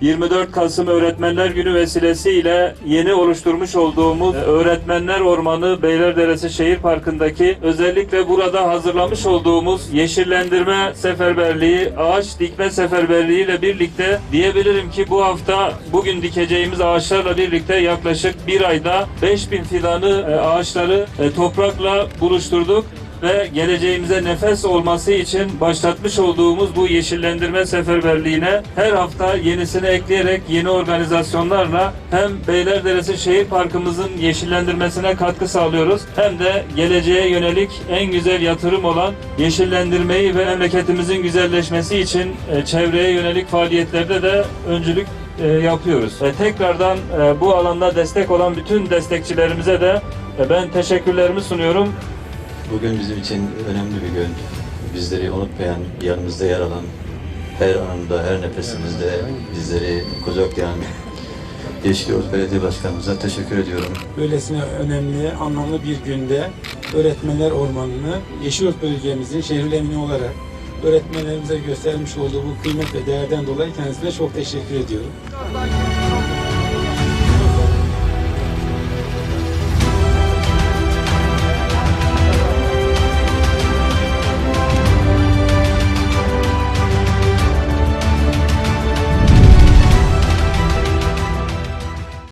24 Kasım Öğretmenler Günü vesilesiyle yeni oluşturmuş olduğumuz e, Öğretmenler Ormanı Beylerderesi Şehir Parkı'ndaki özellikle burada hazırlamış olduğumuz yeşillendirme seferberliği, ağaç dikme seferberliği ile birlikte diyebilirim ki bu hafta bugün dikeceğimiz ağaçlarla birlikte yaklaşık bir ayda 5000 fidanı e, ağaçları e, toprakla buluşturduk ve geleceğimize nefes olması için başlatmış olduğumuz bu yeşillendirme seferberliğine her hafta yenisini ekleyerek yeni organizasyonlarla hem Beylerderesi Şehir Parkımızın yeşillendirmesine katkı sağlıyoruz hem de geleceğe yönelik en güzel yatırım olan yeşillendirmeyi ve memleketimizin güzelleşmesi için e, çevreye yönelik faaliyetlerde de öncülük e, yapıyoruz. E, tekrardan bu alanda destek olan bütün destekçilerimize de ben teşekkürlerimi sunuyorum. Bugün bizim için önemli bir gün. Bizleri unutmayan, yanımızda yer alan, her anında, her nefesimizde bizleri kucaklayan Yeşilyurt Belediye Başkanımıza teşekkür ediyorum. Böylesine önemli, anlamlı bir günde Öğretmenler Ormanı'nı Yeşilyurt bölgemizin şehirlemini olarak öğretmenlerimize göstermiş olduğu bu kıymet ve değerden dolayı kendisine çok teşekkür ediyorum.